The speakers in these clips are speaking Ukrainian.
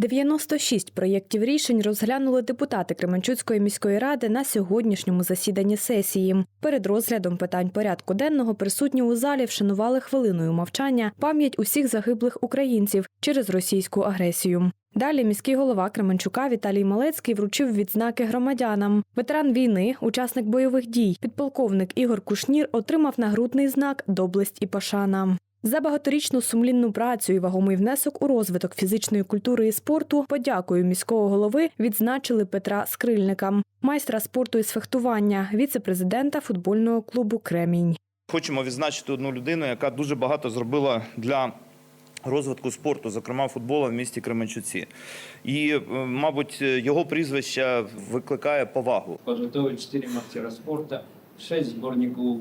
96 проєктів рішень розглянули депутати Кременчуцької міської ради на сьогоднішньому засіданні сесії. Перед розглядом питань порядку денного присутні у залі вшанували хвилиною мовчання пам'ять усіх загиблих українців через російську агресію. Далі міський голова Кременчука Віталій Малецький вручив відзнаки громадянам. Ветеран війни, учасник бойових дій, підполковник Ігор Кушнір отримав нагрудний знак Доблесть і пошана. За багаторічну сумлінну працю і вагомий внесок у розвиток фізичної культури і спорту подякою міського голови відзначили Петра Скрильника, майстра спорту із фехтування, віце-президента футбольного клубу Кремінь. Хочемо відзначити одну людину, яка дуже багато зробила для розвитку спорту, зокрема футболу в місті Кременчуці. І, е, мабуть, його прізвище викликає повагу. подготовил 4 мастера спорта, 6 сборников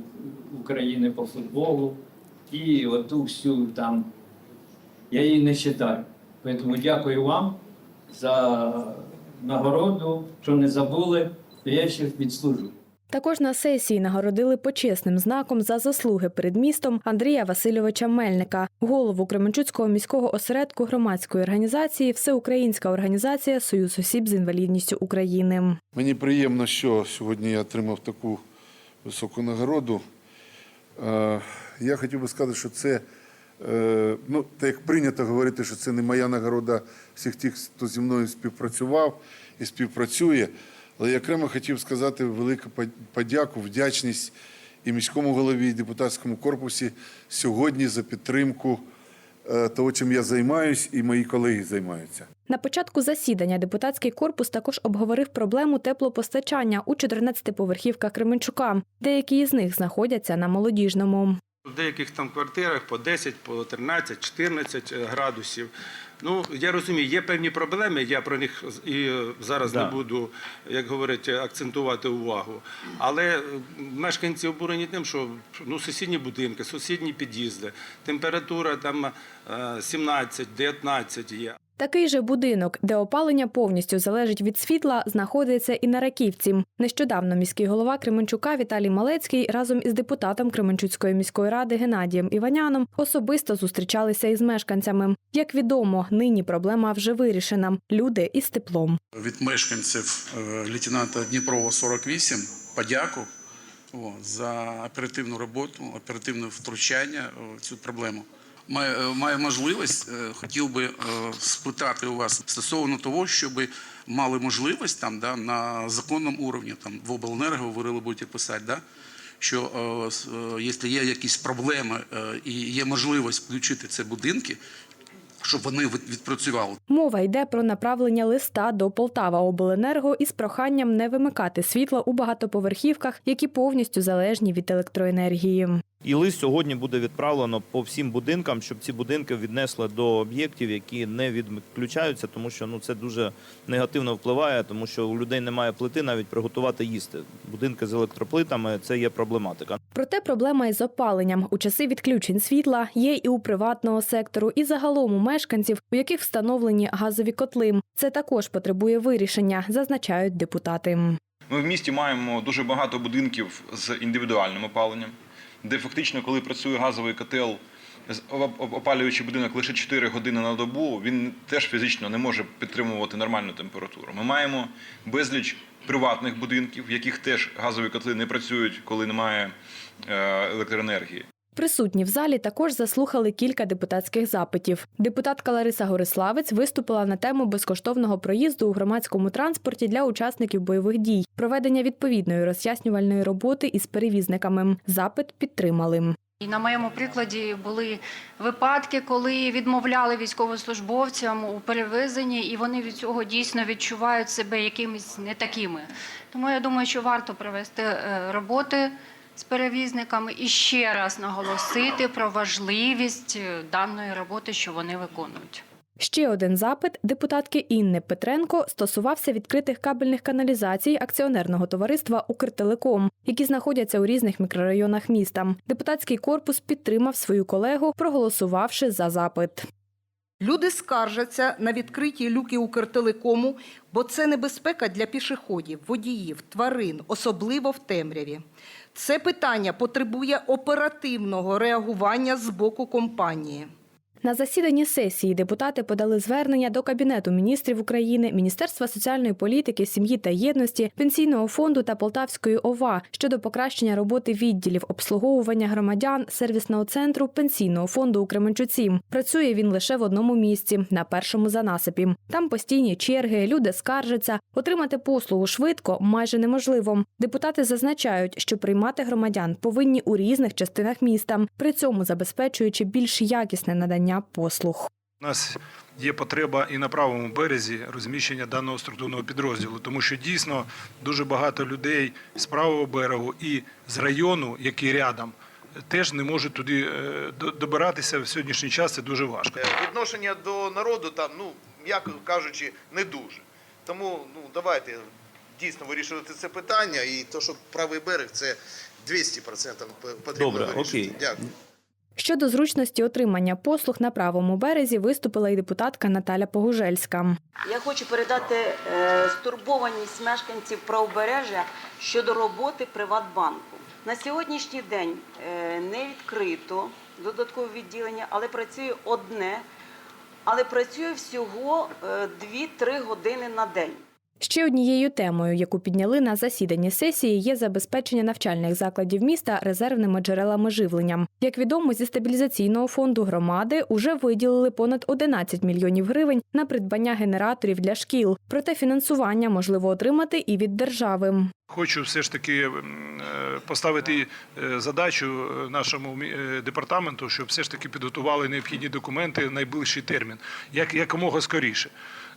Украины по футболу и вот ту всю там, я її не считаю. Поэтому дякую вам за нагороду, що не забули, то я ще відслужу. Також на сесії нагородили почесним знаком за заслуги перед містом Андрія Васильовича Мельника, голову Кременчуцького міського осередку громадської організації Всеукраїнська організація Союз осіб з інвалідністю України. Мені приємно, що сьогодні я отримав таку високу нагороду. Я хотів би сказати, що це, е, ну, так як прийнято говорити, що це не моя нагорода всіх тих, хто зі мною співпрацював і співпрацює. Але я окремо хотів сказати велику под- подяку, вдячність і міському голові, і депутатському корпусі сьогодні за підтримку е, того, чим я займаюсь, і мої колеги займаються. На початку засідання депутатський корпус також обговорив проблему теплопостачання у 14-поверхівках Кременчука. Деякі із них знаходяться на молодіжному. В деяких там квартирах по 10, по 13, 14 градусів. Ну, я розумію, є певні проблеми, я про них і е, зараз Да. не буду, як говорять, акцентувати увагу. Але е, мешканці обурені тим, що ну, сусідні будинки, сусідні під'їзди, температура там е, 17, 19 є. Такий же будинок, де опалення повністю залежить від світла, знаходиться і на Раківці. Нещодавно міський голова Кременчука Віталій Малецький разом із депутатом Кременчуцької міської ради Геннадієм Іваняном особисто зустрічалися із мешканцями. Як відомо, нині проблема вже вирішена. Люди із теплом. від мешканців е, лейтенанта Дніпрова 48 подяку за оперативну роботу, оперативне втручання в цю проблему. Маю, е, можливість, е, хотів би е, спитати у вас стосовно того, щоб мали можливість там да, на законному уровні, там в обленерго говорили, будете писати, да, що якщо є якісь проблеми і є можливість включити ці будинки, щоб вони від- відпрацювали. Мова йде про направлення листа до Полтава обленерго із проханням не вимикати світла у багатоповерхівках, які повністю залежні від електроенергії. І лист сьогодні буде відправлено по всім будинкам, щоб ці будинки віднесли до об'єктів, які не відключаються, тому що ну це дуже негативно впливає, тому що у людей немає плити навіть приготувати їсти. Будинки з електроплитами це є проблематика. Проте проблема із опаленням у часи відключень світла є і у приватного сектору, і загалом у мешканців, у яких встановлені газові котли. Це також потребує вирішення, зазначають депутати. Ми в місті маємо дуже багато будинків з індивідуальним опаленням, де фактично, коли працює газовий котел, опалюючи будинок лише 4 години на добу, він теж фізично не може підтримувати нормальну температуру. Ми маємо безліч приватних будинків, в яких теж газові котли не працюють, коли немає е, електроенергії. Присутні в залі також заслухали кілька депутатських запитів. Депутатка Лариса Гориславець виступила на тему безкоштовного проїзду у громадському транспорті для учасників бойових дій, проведення відповідної роз'яснювальної роботи із перевізниками. Запит підтримали. І на моєму прикладі були випадки, коли відмовляли військовослужбовцям у перевезенні, і вони від цього дійсно відчувають себе якимись не такими. Тому я думаю, що варто провести е, роботи з перевізниками і ще раз наголосити про важливість е, даної роботи, що вони виконують. Ще один запит депутатки Інни Петренко стосувався відкритих кабельних каналізацій акціонерного товариства Укртелеком, які знаходяться у різних мікрорайонах міста. Депутатський корпус підтримав свою колегу, проголосувавши за запит. Люди скаржаться на відкриті люки Укртелекому, бо це небезпека для пішоходів, водіїв, тварин, особливо в темряві. Це питання потребує оперативного реагування з боку компанії. На засіданні сесії депутати подали звернення до Кабінету міністрів України, Міністерства соціальної політики, сім'ї та єдності, Пенсійного фонду та Полтавської ОВА щодо покращення роботи відділів обслуговування громадян сервісного центру Пенсійного фонду у Кременчуці. Працює він лише в одному місці на першому занасипі. Там постійні черги, люди скаржаться. Отримати послугу швидко майже неможливо. Депутати зазначають, що приймати громадян повинні у різних частинах міста, при цьому забезпечуючи більш якісне надання послуг. У нас є потреба і на правому березі розміщення даного структурного підрозділу, тому що дійсно дуже багато людей з правого берегу і з району, який рядом, теж не можуть туди е, добиратися в сьогоднішній час. Це дуже важко. Е, Відношення до народу там, ну, м'яко кажучи, не дуже. Тому ну, давайте дійсно вирішувати це питання. І то, що правий берег, це 200% потрібно Добре, вирішити. окей. Дякую. Щодо зручності отримання послуг на правому березі виступила і депутатка Наталя Погужельська. Я хочу передати е, стурбованість мешканців правобережжя щодо роботи Приватбанку. На сьогоднішній день е, не відкрито додаткове відділення, але працює одне, але працює всього е, 2-3 години на день. Ще однією темою, яку підняли на засіданні сесії, є забезпечення навчальних закладів міста резервними джерелами живлення. Як відомо, зі стабілізаційного фонду громади уже виділили понад 11 мільйонів гривень на придбання генераторів для шкіл. Проте фінансування можливо отримати і від держави. Хочу все ж таки е, поставити е, задачу е, нашому департаменту, щоб все ж таки підготували необхідні документи в найближчий термін, як якомога скоріше.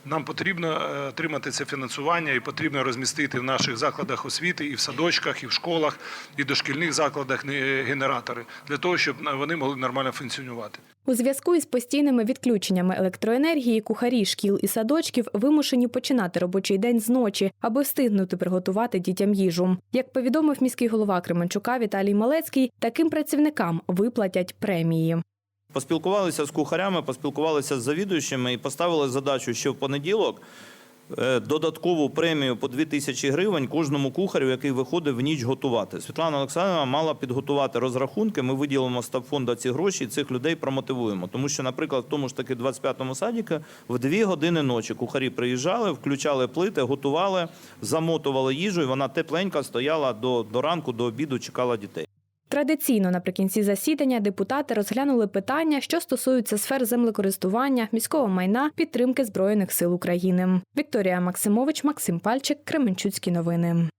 Нам потрібно отримати це фінансування і потрібно розмістити в наших закладах освіти і в садочках, і в школах, і дошкільних закладах генератори для того, щоб вони могли нормально функціонувати. У зв'язку із постійними відключеннями електроенергії кухарі шкіл і садочків вимушені починати робочий день з ночі, аби встигнути приготувати дітям їжу. Як повідомив міський голова Кременчука Віталій Малецький, таким працівникам виплатять премії. Поспілкувалися з кухарями, поспілкувалися з завідуючими і поставили задачу що в понеділок додаткову премію по 2 тисячі гривень кожному кухарю, який виходить в ніч готувати. Світлана Олександрівна мала підготувати розрахунки. Ми виділимо з фонду ці гроші, і цих людей промотивуємо. Тому що, наприклад, в тому ж таки 25-му садіку в 2 години ночі кухарі приїжджали, включали плити, готували, замотували їжу, і вона тепленька стояла до, до ранку, до обіду, чекала дітей. Традиційно наприкінці засідання депутати розглянули питання, що стосуються сфер землекористування, міського майна, підтримки збройних сил України. Вікторія Максимович, Максим Пальчик, Кременчуцькі новини.